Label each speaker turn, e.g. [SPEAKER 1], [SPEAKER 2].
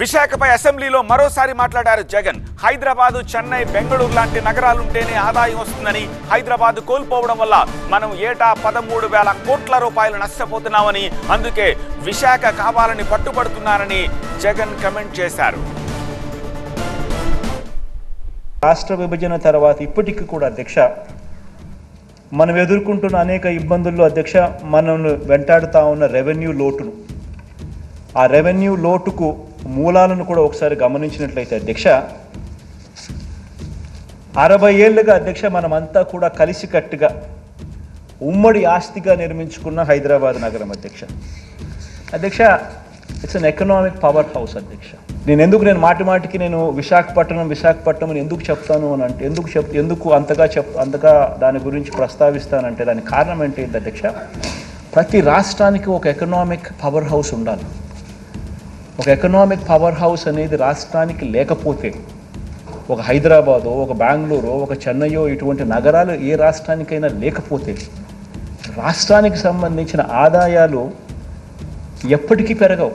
[SPEAKER 1] విశాఖపై అసెంబ్లీలో మరోసారి మాట్లాడారు జగన్. హైదరాబాదు చెన్నై బెంగళూరు లాంటి నగరాలుంటేనే ఆదాయం వస్తుందని హైదరాబాద్ కోల్పోవడం వల్ల మనం ఏటా పదమూడు వేల కోట్ల రూపాయలు నష్టపోతున్నామని అందుకే విశాఖ కావాలని పట్టుబడుతున్నారని జగన్ కమెంట్ చేశారు.
[SPEAKER 2] రాష్ట్ర విభజన తర్వాత ఇప్పటికి కూడా అధ్యక్ష మనం ఎదుర్కొంటున్న అనేక ఇబ్బందుల్లో అధ్యక్ష మనల్ని వెంటాడుతా ఉన్న రెవెన్యూ లోటును. ఆ రెవెన్యూ లోటుకు మూలాలను కూడా ఒకసారి గమనించినట్లయితే అధ్యక్ష అరవై ఏళ్ళుగా అధ్యక్ష మనమంతా కూడా కలిసికట్టుగా ఉమ్మడి ఆస్తిగా నిర్మించుకున్న హైదరాబాద్ నగరం అధ్యక్ష. అధ్యక్ష it's an economic power house అధ్యక్ష. నేను ఎందుకు నేను మాటి మాటికి నేను విశాఖపట్నం విశాఖపట్నం అని ఎందుకు చెప్తాను అని అంటే ఎందుకు చెప్ ఎందుకు అంతగా చెప్ అంతగా దాని గురించి ప్రస్తావిస్తానంటే దానికి కారణం ఏంటి అధ్యక్ష? ప్రతి రాష్ట్రానికి ఒక ఎకనామిక్ పవర్ హౌస్ ఉండాలి. ఒక ఎకనామిక్ పవర్ హౌస్ అనేది రాష్ట్రానికి లేకపోతే ఒక హైదరాబాదో ఒక బెంగళూరు ఒక చెన్నయో ఇటువంటి నగరాలు ఏ రాష్ట్రానికైనా లేకపోతే రాష్ట్రానికి సంబంధించిన ఆదాయాలు ఎప్పటికీ పెరగవు.